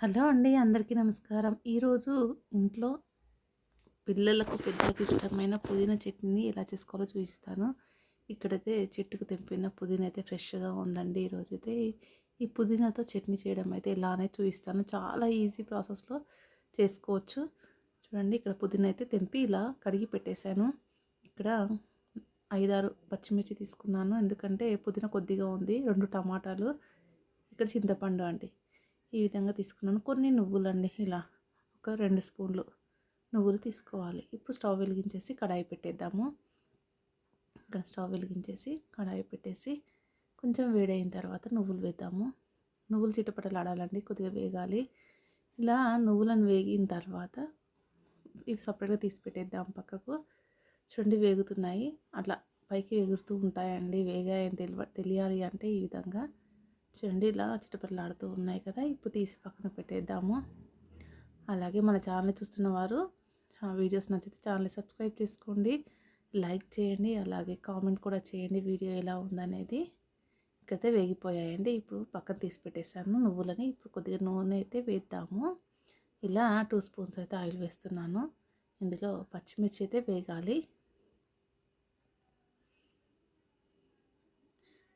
Hello అండి అందరికీ నమస్కారం. ఈరోజు ఇంట్లో పిల్లలకు పెద్దలకు ఇష్టమైన పుదీనా చట్నీని ఎలా చేసుకోవాలో చూపిస్తాను. ఇక్కడైతే చెట్టుకు తెంపిన పుదీనా అయితే ఫ్రెష్గా ఉందండి ఈరోజు అయితే ఈ పుదీనాతో చట్నీ చేయడం అయితే ఇలానే చూపిస్తాను. చాలా ఈజీ ప్రాసెస్లో చేసుకోవచ్చు. చూడండి ఇక్కడ పుదీనా అయితే తెంపి ఇలా కడిగి పెట్టేశాను. ఇక్కడ ఐదారు పచ్చిమిర్చి తీసుకున్నాను. ఎందుకంటే పుదీనా కొద్దిగా ఉంది రెండు టమాటాలు. ఇక్కడ చింతపండు అండి. ఈ విధంగా తీసుకున్నాను. కొన్ని నువ్వులండి ఇలా ఒక రెండు స్పూన్లు నువ్వులు తీసుకోవాలి. ఇప్పుడు స్టవ్ వెలిగించేసి కడాయి పెట్టేద్దాము. ఇక్కడ స్టవ్ వెలిగించేసి కడాయి పెట్టేసి కొంచెం వేడైన తర్వాత నువ్వులు వేద్దాము. నువ్వులు చిటపటలాడాలండి కొద్దిగా వేగాలి. ఇలా నువ్వులను వేగిన తర్వాత ఇవి సపరేట్గా తీసి పెట్టేద్దాం పక్కకు. చూడండి వేగుతున్నాయి. అట్లా పైకి ఎగురుతూ ఉంటాయండి. వేగాయని తెలియ తెలియాలి అంటే ఈ విధంగా. చూడండి ఇలా చిటపటలాడుతూ ఉన్నాయి కదా ఇప్పుడు తీసి పక్కన పెట్టేద్దాము. అలాగే మన ఛానల్ చూస్తున్న వారు వీడియోస్ నచ్చితే ఛానల్ సబ్స్క్రైబ్ చేసుకోండి లైక్ చేయండి అలాగే కామెంట్ కూడా చేయండి వీడియో ఎలా ఉందనేది. ఇక్కడైతే వేగిపోయాయండి ఇప్పుడు పక్కన తీసి పెట్టేశాను నువ్వులని ఇప్పుడు కొద్దిగా నూనె అయితే వేద్దాము. ఇలా టూ స్పూన్స్ అయితే ఆయిల్ వేస్తున్నాను ఇందులో పచ్చిమిర్చి అయితే వేగాలి.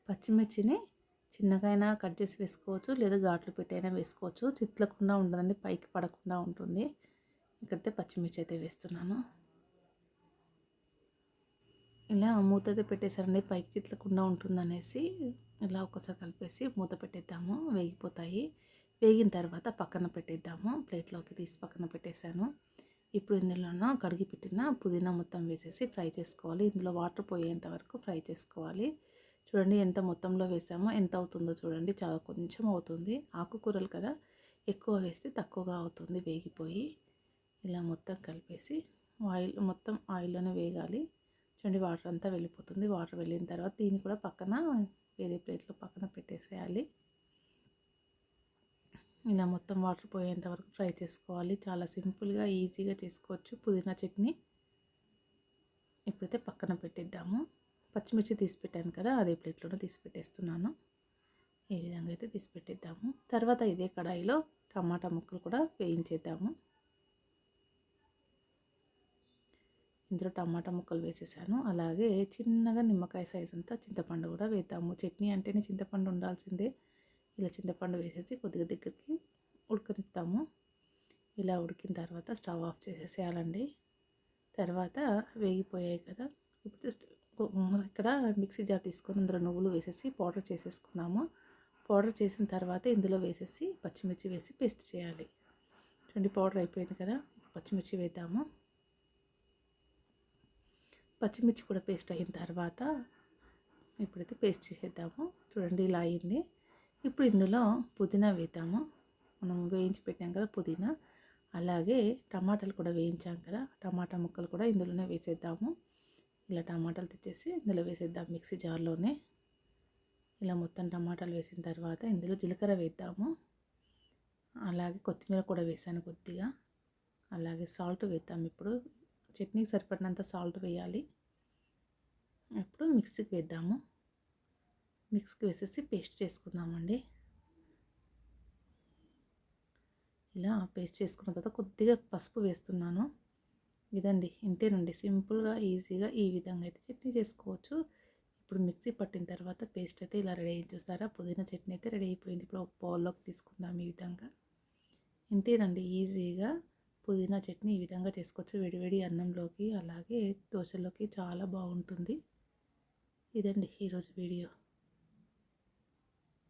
పచ్చిమిర్చిని చిన్నగా అయినా కట్ చేసి వేసుకోవచ్చు లేదా ఘాట్లు పెట్టైనా వేసుకోవచ్చు. చిట్లకుండా ఉండదండి పైకి పడకుండా ఉంటుంది. ఇక్కడైతే పచ్చిమిర్చి అయితే వేస్తున్నాను. ఇలా మూత అయితే పెట్టేశారండి పైకి చిట్లకుండా ఉంటుందనేసి ఇలా ఒకసారి కలిపేసి మూత పెట్టేద్దాము. వేగిపోతాయి. వేగిన తర్వాత పక్కన పెట్టేద్దాము. ప్లేట్లోకి తీసి పక్కన పెట్టేశాను. ఇప్పుడు ఇందులోనూ కడిగి పెట్టిన పుదీనా మొత్తం వేసేసి ఫ్రై చేసుకోవాలి. ఇందులో వాటర్ పోయేంత వరకు ఫ్రై చేసుకోవాలి. చూడండి ఎంత మొత్తంలో వేసామో ఎంత అవుతుందో చూడండి. చాలా కొంచెం అవుతుంది. ఆకుకూరలు కదా ఎక్కువ వేస్తే తక్కువగా అవుతుంది వేగిపోయి. ఇలా మొత్తం కలిపేసి ఆయిల్ మొత్తం ఆయిల్లోనే వేగాలి. చూడండి వాటర్ అంతా వెళ్ళిపోతుంది. వాటర్ వెళ్ళిన తర్వాత దీన్ని కూడా పక్కన వేరే ప్లేట్లో పక్కన పెట్టేసేయాలి. ఇలా మొత్తం వాటర్ పోయేంత వరకు ఫ్రై చేసుకోవాలి. చాలా సింపుల్గా ఈజీగా చేసుకోవచ్చు. పుదీనా చట్నీ. ఇప్పుడైతే పక్కన పెట్టిద్దాము. పచ్చిమిర్చి తీసి పెట్టాను కదా అదే ప్లేట్లోనే తీసి పెట్టేస్తున్నాను ఈ విధంగా అయితే తీసి పెట్టేద్దాము తర్వాత ఇదే కడాయిలో టమాటా ముక్కలు కూడా వేయించేద్దాము. ఇందులో టమాటా ముక్కలు వేసేసాను. అలాగే చిన్నగా నిమ్మకాయ సైజ్ అంతా చింతపండు కూడా వేద్దాము. చట్నీ అంటేనే చింతపండు ఉండాల్సిందే. ఇలా చింతపండు వేసేసి కొద్దిగా దగ్గరికి ఉడకనిస్తాము. ఇలా ఉడికిన తర్వాత స్టవ్ ఆఫ్ చేసేసేయాలండి. తర్వాత వేగిపోయాయి కదా ఇప్పుడు ఇక్కడ మిక్సీ జార్ తీసుకొని అందులో నువ్వులు వేసేసి పౌడర్ చేసేసుకున్నాము పౌడర్ చేసిన తర్వాత ఇందులో వేసేసి పచ్చిమిర్చి వేసి పేస్ట్ చేయాలి. చూడండి పౌడర్ అయిపోయింది కదా పచ్చిమిర్చి వేద్దాము. పచ్చిమిర్చి కూడా పేస్ట్ అయిన తర్వాత ఇప్పుడైతే పేస్ట్ చేసేద్దాము. చూడండి ఇలా అయింది. ఇప్పుడు ఇందులో పుదీనా వేద్దాము. మనం వేయించి పెట్టాం కదా పుదీనా. అలాగే టమాటాలు కూడా వేయించాం కదా టమాటా ముక్కలు కూడా ఇందులోనే వేసేద్దాము. ఇలా టమాటాలు తెచ్చేసి ఇందులో వేసేద్దాం మిక్సీ జార్లోనే. ఇలా మొత్తం టమాటాలు వేసిన తర్వాత ఇందులో జీలకర్ర వేద్దాము. అలాగే కొత్తిమీర కూడా వేసాను కొద్దిగా. అలాగే సాల్ట్ వేద్దాం ఇప్పుడు. చట్నీకి సరిపడినంత సాల్ట్ వేయాలి. ఇప్పుడు మిక్సీకి వేద్దాము. మిక్స్కి వేసేసి పేస్ట్ చేసుకుందామండి. ఇలా పేస్ట్ చేసుకున్న తర్వాత కొద్దిగా పసుపు వేస్తున్నాను. ఇదండి. ఇంతేనండి. సింపుల్గా ఈజీగా ఈ విధంగా అయితే చట్నీ చేసుకోవచ్చు. ఇప్పుడు మిక్సీ పట్టిన తర్వాత పేస్ట్ అయితే ఇలా రెడీ అయింది చూసారా? పుదీనా చట్నీ అయితే రెడీ అయిపోయింది. ఇప్పుడు ఒక బౌల్లోకి తీసుకుందాం ఈ విధంగా. ఇంతేనండి. ఈజీగా పుదీనా చట్నీ ఈ విధంగా చేసుకోవచ్చు. వేడివేడి అన్నంలోకి అలాగే దోశలోకి చాలా బాగుంటుంది. ఇదండి ఈరోజు వీడియో.